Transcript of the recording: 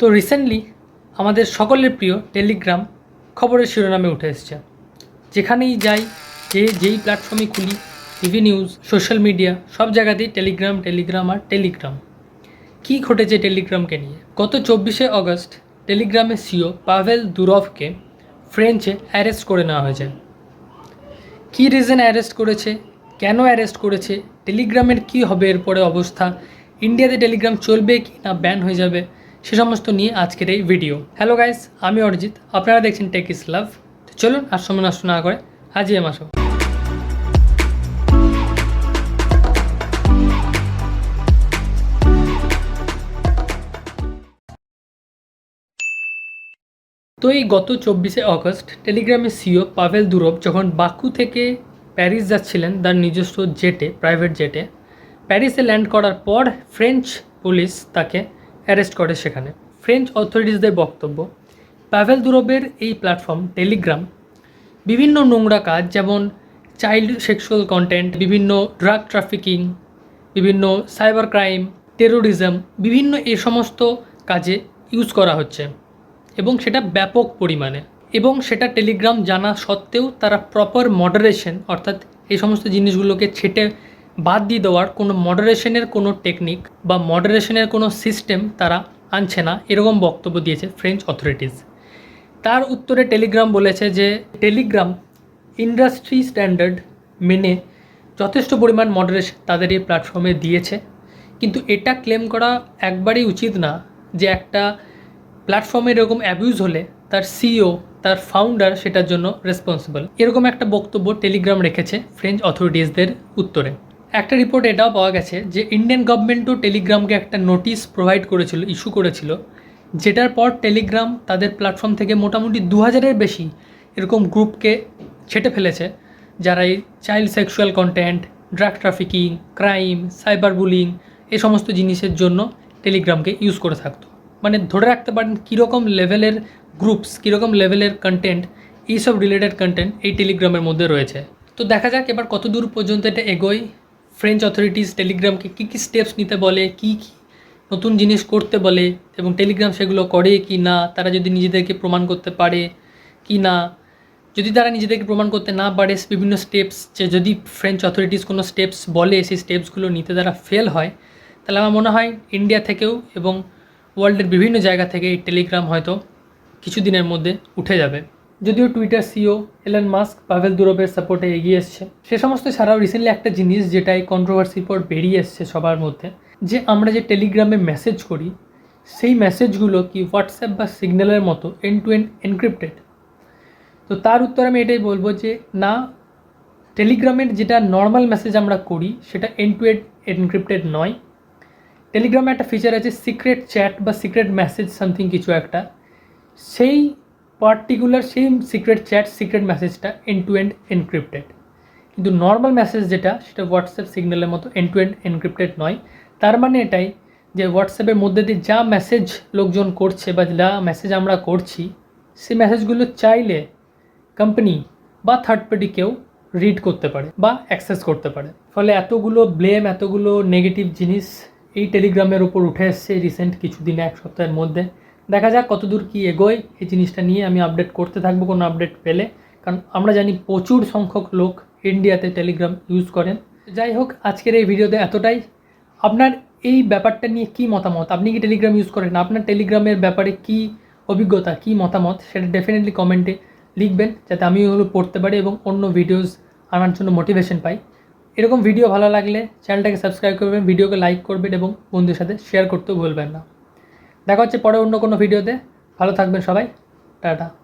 তো রিসেন্টলি আমাদের সকলের প্রিয় টেলিগ্রাম খবরের শিরোনামে উঠে এসছে। যেখানেই যাই, যে যেই প্ল্যাটফর্মে খুলি টিভি নিউজ সোশ্যাল মিডিয়া সব জায়গাতেই টেলিগ্রাম টেলিগ্রাম আর টেলিগ্রাম কী ঘটেছে টেলিগ্রামকে নিয়ে? গত চব্বিশে অগস্ট টেলিগ্রামের সিও পাভেল দুরভকে ফ্রেঞ্চে অ্যারেস্ট করে নেওয়া হয়েছে। কী রিজন অ্যারেস্ট করেছে? কেন অ্যারেস্ট করেছে? টেলিগ্রামের কী হবে? এরপরে অবস্থা? ইন্ডিয়াতে টেলিগ্রাম চলবে কি না? ব্যান হয়ে যাবে? সে সমস্ত নিয়ে আজকের এই ভিডিও হ্যালো গাইস আমি অরিজিৎ, আপনারা দেখছেন টেক ইস লাভ তো চলুন আর সময় নষ্ট না করে হাজিয়ে মাসো তো এই গত চব্বিশে অগস্ট টেলিগ্রামের সিও পাভেল দুরব যখন বাকু থেকে প্যারিস যাচ্ছিলেন তার নিজস্ব জেটে প্রাইভেট জেটে, প্যারিসে ল্যান্ড করার পর ফ্রেঞ্চ পুলিশ তাকে অ্যারেস্ট করে সেখানে। ফ্রেঞ্চ অথরিটিসদের বক্তব্য পাভেল দুরবের এই প্ল্যাটফর্ম টেলিগ্রাম বিভিন্ন নোংরা কাজ যেমন চাইল্ড সেক্সুয়াল কন্টেন্ট বিভিন্ন ড্রাগ ট্রাফিকিং বিভিন্ন সাইবার ক্রাইম টেরোরিজম বিভিন্ন এ সমস্ত কাজে ইউজ করা হচ্ছে এবং সেটা ব্যাপক পরিমাণে এবং সেটা টেলিগ্রাম জানা সত্ত্বেও তারা প্রপার মডারেশন অর্থাৎ এই সমস্ত জিনিসগুলোকে ছেটে বাদ দিয়ে দেওয়ার কোনো মডারেশনের কোনো টেকনিক বা মডারেশনের কোনো সিস্টেম তারা আনছে না, এরকম বক্তব্য দিয়েছে ফ্রেঞ্চ অথরিটিস তার উত্তরে টেলিগ্রাম বলেছে যে টেলিগ্রাম ইন্ডাস্ট্রি স্ট্যান্ডার্ড মেনে যথেষ্ট পরিমাণ মডারেশন তাদের এই প্ল্যাটফর্মে দিয়েছে। কিন্তু এটা ক্লেম করা একবারেই উচিত না যে একটা প্ল্যাটফর্মে এরকম অ্যাবিউজ হলে তার সিইও তার ফাউন্ডার সেটার জন্য রেসপন্সিবল এরকম একটা বক্তব্য টেলিগ্রাম রেখেছে ফ্রেঞ্চ অথরিটিসদের উত্তরে। একটা রিপোর্ট এটাও পাওয়া গেছে যে ইন্ডিয়ান গভর্নমেন্টও টেলিগ্রামকে একটা নোটিশ প্রোভাইড করেছিল ইস্যু করেছিল, যেটার পর টেলিগ্রাম তাদের প্ল্যাটফর্ম থেকে মোটামুটি দু হাজারের বেশি এরকম গ্রুপকে ছেটে ফেলেছে, যারা এই child sexual content drug trafficking crime cyber bullying এ সমস্ত জিনিসের জন্য টেলিগ্রামকে ইউজ করে থাকতো। মানে ধরে রাখতে পারেন কীরকম লেভেলের গ্রুপস কীরকম লেভেলের কন্টেন্ট এইসব রিলেটেড কন্টেন্ট এই টেলিগ্রামের মধ্যে রয়েছে। তো দেখা যাক এবার কত দূর পর্যন্ত এটা এগোয়। ফ্রেঞ্চ অথরিটিস টেলিগ্রামকে কী কী স্টেপস নিতে বলে, কী কী নতুন জিনিস করতে বলে এবং টেলিগ্রাম সেগুলো করে কি না, তারা যদি নিজেদেরকে প্রমাণ করতে পারে কি না, যদি তারা নিজেদেরকে প্রমাণ করতে না পারে বিভিন্ন স্টেপস যে যদি ফ্রেঞ্চ অথরিটিস কোনো স্টেপস বলে, সেই স্টেপসগুলো নিতে তারা ফেল হয়, তাহলে আমার মনে হয় ইন্ডিয়া থেকেও এবং ওয়ার্ল্ডের বিভিন্ন জায়গা থেকে এই টেলিগ্রাম হয়তো কিছুদিনের মধ্যে উঠে যাবে। যদিও Twitter CEO Elon Musk Pavel দুরবের সাপোর্টে এগিয়ে এসছে। সে সমস্ত ছাড়াও রিসেন্টলি একটা জিনিস যেটা এই কন্ট্রোভার্সির পর বেরিয়ে এসছে সবার মধ্যে, যে আমরা যে টেলিগ্রামে মেসেজ করি, সেই মেসেজগুলো কি হোয়াটসঅ্যাপ বা সিগন্যালের মতো এন্ড টু এন্ড এনক্রিপ্টেড তো তার উত্তর আমি এটাই বলব যে, না টেলিগ্রামের যেটা নর্মাল মেসেজ আমরা করি, সেটা এন্ড টু এন্ড এনক্রিপ্টেড নয় টেলিগ্রামে একটা ফিচার আছে সিক্রেট চ্যাট বা সিক্রেট মেসেজ সামথিং কিছু একটা। সেই পার্টিকুলার সেই সিক্রেট চ্যাট সিক্রেট মেসেজটা এন্ড টু এন্ড এনক্রিপ্টেড কিন্তু নর্মাল মেসেজ যেটা, সেটা হোয়াটসঅ্যাপ সিগন্যালের মতো এন্ড টু এন্ড এনক্রিপ্টেড নয়। তার মানে এটাই যে হোয়াটসঅ্যাপের মধ্যে দিয়ে যা মেসেজ লোকজন করছে বা যা মেসেজ আমরা করছি, সেই মেসেজগুলো চাইলে কোম্পানি বা থার্ড পার্টি কেউ রিড করতে পারে বা অ্যাক্সেস করতে পারে। ফলে এতগুলো ব্লেম এতগুলো নেগেটিভ জিনিস এই টেলিগ্রামের ওপর উঠে এসছে রিসেন্ট কিছুদিনে, এক সপ্তাহের মধ্যে। দেখা যাক কতদূর কী এগোয় এই জিনিসটা নিয়ে আমি আপডেট করতে থাকব কোনো আপডেট পেলে। কারণ আমরা জানি প্রচুর সংখ্যক লোক ইন্ডিয়াতে টেলিগ্রাম ইউজ করেন। যাই হোক, আজকের এই ভিডিওতে এতটাই। আপনার এই ব্যাপারটা নিয়ে কি মতামত? আপনি কি টেলিগ্রাম ইউজ করেন? আপনার টেলিগ্রামের ব্যাপারে কি অভিজ্ঞতা, কি মতামত? সেটা ডেফিনেটলি কমেন্টে লিখবেন, যাতে আমি ওগুলো পড়তে পারি এবং অন্য ভিডিওস আনার জন্য মোটিভেশন পাই। এরকম ভিডিও ভালো লাগলে চ্যানেলটাকে সাবস্ক্রাইব করবেন ভিডিওকে লাইক করবেন এবং বন্ধুদের সাথে শেয়ার করতেও ভুলবেন না। দেখা হচ্ছে পরে অন্য কোনো ভিডিওতে। ভালো থাকবেন সবাই। টাটা।